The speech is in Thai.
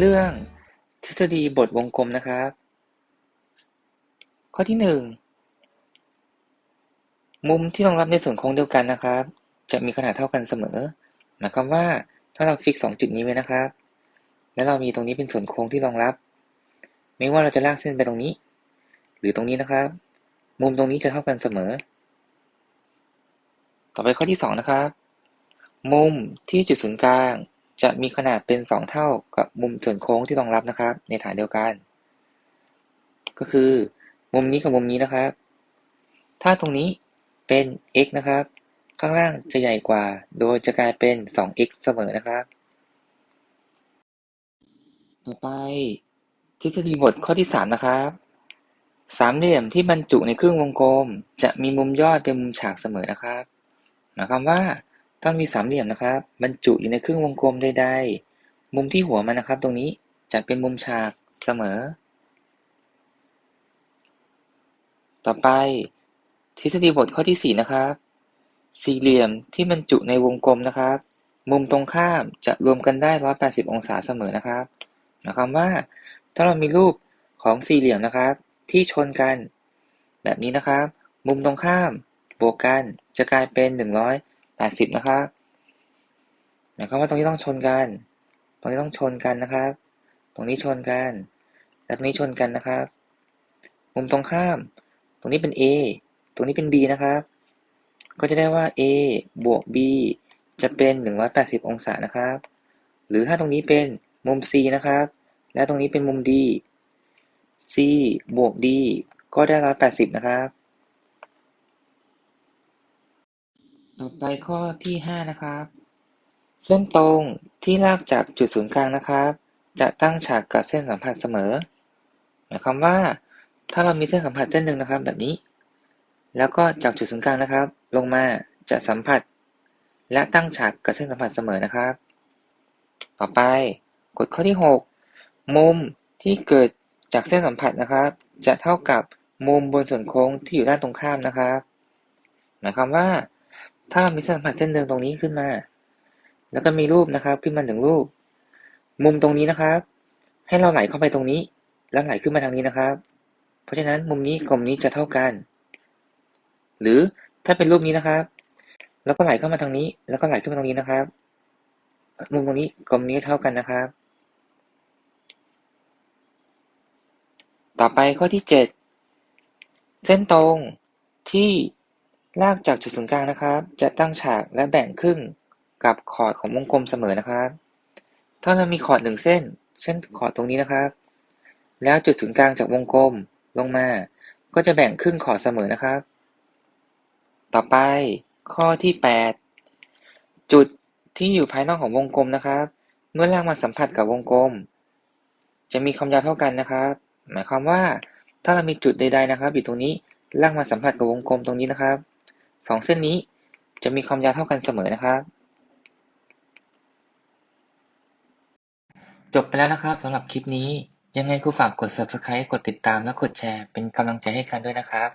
เรื่องทฤษฎีบทวงกลมนะครับ ข้อที่หนึ่งมุมที่รองรับในส่วนโค้งเดียวกันนะครับ จะมีขนาดเท่ากันเสมอ หมายความว่าถ้าเราฟิกสองจุดนี้ไว้นะครับ แล้วเรามีตรงนี้เป็นส่วนโค้งที่รองรับ ไม่ว่าเราจะลากเส้นไปตรงนี้ หรือตรงนี้นะครับ มุมตรงนี้จะเท่ากันเสมอ ต่อไปข้อที่สองนะครับ มุมที่จุดศูนย์กลาง จะมีขนาดเป็นสองเท่ากับมุมส่วนโค้งที่รองรับนะครับ ในฐานเดียวกัน ก็คือ มุมนี้กับมุมนี้นะครับ ถ้าตรงนี้เป็น x นะครับ ข้างล่างจะใหญ่กว่า โดยจะกลายเป็น 2x เสมอนะครับ ต่อไป ทฤษฎีบทข้อที่ 3 นะครับสามเหลี่ยมที่บรรจุในครึ่งวงกลม จะมีมุมยอดเป็นมุมฉากเสมอนะครับ หมายความว่า ต้องมีสามเหลี่ยมนะครับ บรรจุอยู่ในครึ่งวงกลมใด ๆ มุมที่หัวมันนะครับ ตรงนี้จะเป็นมุมฉากเสมอ ต่อไป ทฤษฎีบทข้อที่ 4 นะครับ สี่เหลี่ยมที่บรรจุในวงกลมนะครับ มุมตรงข้ามจะรวมกันได้ 180 องศาเสมอนะครับ หมายความว่า ถ้าเรามีรูปของสี่เหลี่ยมนะครับ ที่ชนกัน แบบนี้นะครับ มุมตรงข้ามบวกกันจะกลายเป็น 180นะครับหมายความว่าตรงนี้ต้องชนกัน ตรงนี้ต้องชนกันนะครับ ตรงนี้ชนกัน และตรงนี้ชนกันนะครับ มุมตรงข้าม ตรงนี้เป็น A ตรงนี้เป็น B นะครับ ก็จะได้ว่า A บวก B จะเป็น 180 องศานะครับ หรือถ้าตรงนี้เป็นมุม C นะครับ และตรงนี้เป็นมุม D C บวก D ก็ได้ 180 นะครับ ต่อไปข้อที่5นะครับ เส้นตรงที่ลากจากจุดศูนย์กลางนะครับ จะตั้งฉากกับเส้นสัมผัสเสมอ หมายความว่า ถ้าเรามีเส้นสัมผัสเส้นหนึ่งนะครับ แบบนี้ แล้วก็จากจุดศูนย์กลางนะครับ ลงมาจะสัมผัส และตั้งฉากกับเส้นสัมผัสเสมอนะครับ ต่อไปกฎข้อที่ 6 มุมที่เกิดจากเส้นสัมผัสนะครับ จะเท่ากับมุมบนส่วนโค้งที่อยู่ด้านตรงข้ามนะครับ หมายความว่า ถ้าเรามีเส้นสัมผัสเส้นหนึ่งตรงนี้ขึ้นมา แล้วก็มีรูปนะครับ ขึ้นมาหนึ่งรูป มุมตรงนี้นะครับ ให้เราไหลเข้าไปตรงนี้ แล้วไหลขึ้นมาทางนี้นะครับ เพราะฉะนั้นมุมนี้กลมนี้จะเท่ากัน หรือถ้าเป็นรูปนี้นะครับ แล้วก็ไหลเข้ามาทางนี้ แล้วก็ไหลขึ้นมาตรงนี้นะครับ มุมตรงนี้กลมนี้เท่ากันนะครับ ต่อไปข้อที่ 7 เส้นตรงที่ ลากจากจุดศูนย์กลางนะครับ จะตั้งฉากและแบ่งครึ่งกับขอดของวงกลมเสมอนะครับ ถ้าเรามีขอดหนึ่งเส้น เช่นขอดตรงนี้นะครับ แล้วจุดศูนย์กลางจากวงกลมลงมา ก็จะแบ่งครึ่งขอดเสมอนะครับ ต่อไปข้อที่ 8 จุดที่อยู่ภายนอกของวงกลมนะครับ เมื่อลากมาสัมผัสกับวงกลม จะมีความยาวเท่ากันนะครับ หมายความว่าถ้าเรามีจุดใดๆนะครับ อยู่ตรงนี้ลากมาสัมผัสกับวงกลมตรงนี้นะครับ สองเส้นนี้จะมีความยาวเท่ากันเสมอนะครับ จบไปแล้วนะครับสำหรับคลิปนี้ ยังไงก็ฝากกด subscribe กดติดตามและกดแชร์เป็นกำลังใจให้กันด้วยนะครับ